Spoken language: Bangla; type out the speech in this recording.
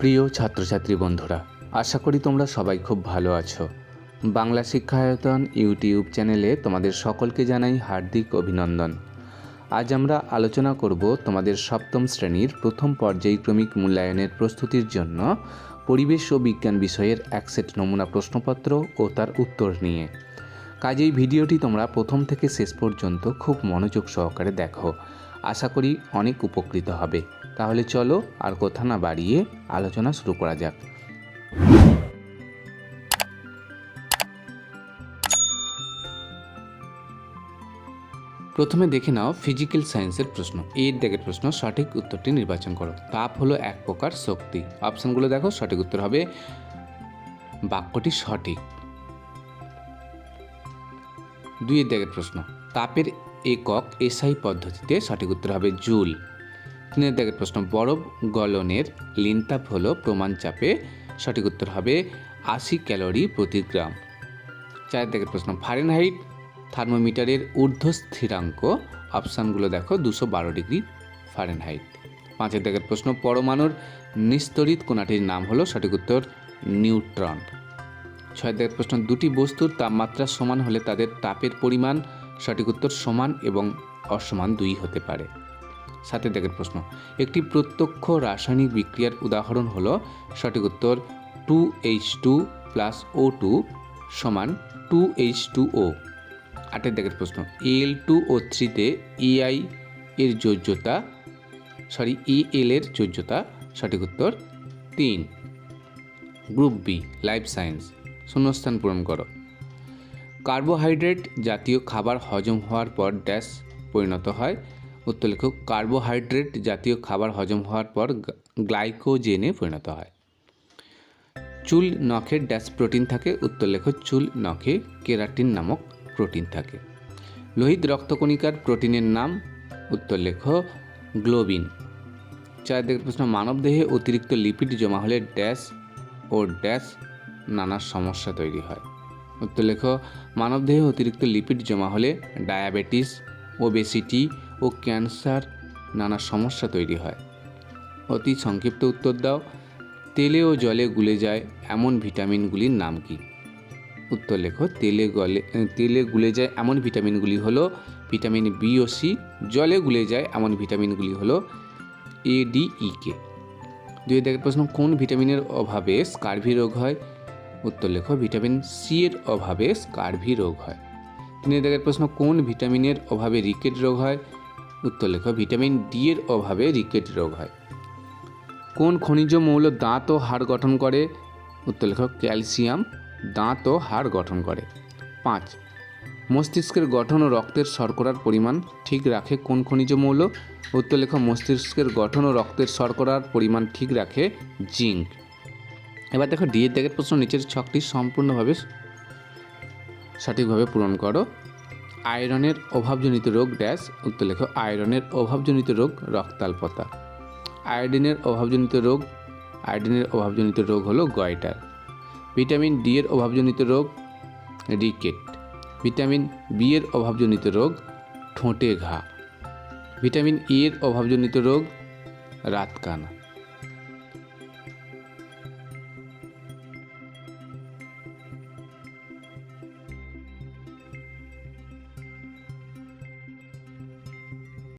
প্রিয় ছাত্রছাত্রী বন্ধুরা, আশা করি তোমরা সবাই খুব ভালো আছো। বাংলা শিক্ষায়তন ইউটিউব চ্যানেলে তোমাদের সকলকে জানাই হার্দিক অভিনন্দন। আজ আমরা আলোচনা করব তোমাদের সপ্তম শ্রেণির প্রথম পর্যায়ক্রমিক মূল্যায়নের প্রস্তুতির জন্য পরিবেশ ও বিজ্ঞান বিষয়ের এক সেট নমুনা প্রশ্নপত্র ও তার উত্তর নিয়ে। কাজেই ভিডিওটি তোমরা প্রথম থেকে শেষ পর্যন্ত খুব মনোযোগ সহকারে দেখো। আশা করি অনেক উপকৃত হবে। তাহলে চলো আর কথা না বাড়িয়ে আলোচনা শুরু করা যাক। প্রথমে দেখে নাও ফিজিক্যাল সায়েন্সের প্রশ্ন। এর দেখের প্রশ্ন, সঠিক উত্তরটি নির্বাচন করো। তাপ হলো এক প্রকার শক্তি। অপশনগুলো দেখো, সঠিক উত্তর হবে বাক্যটি সঠিক। দুইয়ের দেখের প্রশ্ন, তাপের একক এসআই পদ্ধতিতে সঠিক উত্তর হবে জুল। তিনের দেখের প্রশ্ন, বরফ গলনের লিনতাপ হলো প্রমাণ চাপে, সঠিক উত্তর হবে আশি ক্যালোরি প্রতি গ্রাম। চারের দেখের প্রশ্ন, ফারেনহাইট থার্মোমিটারের ঊর্ধ্ব স্থিরাঙ্ক অপশানগুলো দেখো, দুশো বারো ডিগ্রি ফারেনহাইট। পাঁচের দেখের প্রশ্ন, পরমাণুর নিস্তরিত কোনাটির নাম হলো, সঠিক উত্তর, নিউট্রন। ছয় দেখের প্রশ্ন, দুটি বস্তুর তাপমাত্রা সমান হলে তাদের তাপের পরিমাণ, সঠিক উত্তর সমান এবং অসমান দুই হতে পারে। সাথে দেখের প্রশ্ন। একটি প্রত্যক্ষ রাসায়নিক বিক্রিয়ার উদাহরণ হলো সঠিক উত্তর two H two plus O two সমান টু এইচ টু ও। আটের দেখের প্রশ্ন, এল টু ও থ্রিতে এআই এর যোজ্যতা, সরি ই এল এর যোজ্যতা, সঠিক উত্তর তিন। গ্রুপ বি, লাইফ সায়েন্স, শূন্যস্থান পূরণ করো। কার্বোহাইড্রেট জাতীয় খাবার হজম হওয়ার পর ড্যাশ পরিণত হয় উত্তর কার্বোহাইড্রেট জাতীয় খাবার হজম হওয়ার পর গ্লাইকোজেনে পরিণত হয়। চুল নখে ড্যাশ প্রোটিন থাকে উত্তর চুল নখে কেরাটিন নামক প্রোটিন থাকে। লোহিত রক্তকণিকার প্রোটিনের নাম উত্তর লেখ গ্লোবিন। চার দেখে প্রশ্ন, মানবদেহে অতিরিক্ত লিপিড জমা হলে ড্যাশ ও ড্যাশ নানা সমস্যা তৈরি হয়। উত্তর লেখ মানবদেহে অতিরিক্ত লিপিড জমা হলে ডায়াবেটিস, ওবেসিটি ও ক্যান্সার নানা সমস্যা তৈরি হয়। অতি সংক্ষিপ্ত উত্তর দাও, তেলে ও জলে গুলে যায় এমন ভিটামিনগুলির নাম কি? উত্তর লেখো, তেলে গলে তেলে গুলে যায় এমন ভিটামিনগুলি হলো ভিটামিন বি ও সি জলে গুলে যায় এমন ভিটামিনগুলি হলো এ ডি ই কে দুই দেখের প্রশ্ন, কোন ভিটামিনের অভাবে স্কার্ভি রোগ হয়? উত্তর লেখো, ভিটামিন সি এর অভাবে স্কার্ভি রোগ হয়। তিন দেখের প্রশ্ন, কোন ভিটামিনের অভাবে রিকেট রোগ হয়? উত্তর লেখো ভিটামিন ডি এর অভাবে রিকেট রোগ হয়। কোন খনিজ মৌল দাঁত ও হাড় গঠন করে? উত্তর লেখক ক্যালসিয়াম দাঁত ও হাড় গঠন করে। পাঁচ, মস্তিষ্কের গঠন ও রক্তের শর্করার পরিমাণ ঠিক রাখে কোন খনিজ মৌল? উত্তর লেখ মস্তিষ্কের গঠন ও রক্তের শর্করার পরিমাণ ঠিক রাখে জিঙ্ক। এবার দেখো ডিএর দেখের প্রশ্ন, নিচের ছকটি সম্পূর্ণভাবে সঠিকভাবে পূরণ করো। আয়রনের অভাবজনিত রোগ ড্যাশ উত্তর লেখো আয়রনের অভাবজনিত রোগ রক্তাল্পতা। আয়োডিনের অভাবজনিত রোগ, আয়োডিনের অভাবজনিত রোগ হলো গয়টার। ভিটামিন ডি এর অভাবজনিত রোগ, রিকেট। ভিটামিন বি এর অভাবজনিত রোগ, ঠোঁটে ঘা। ভিটামিন ই এর অভাবজনিত রোগ, রাতকানা।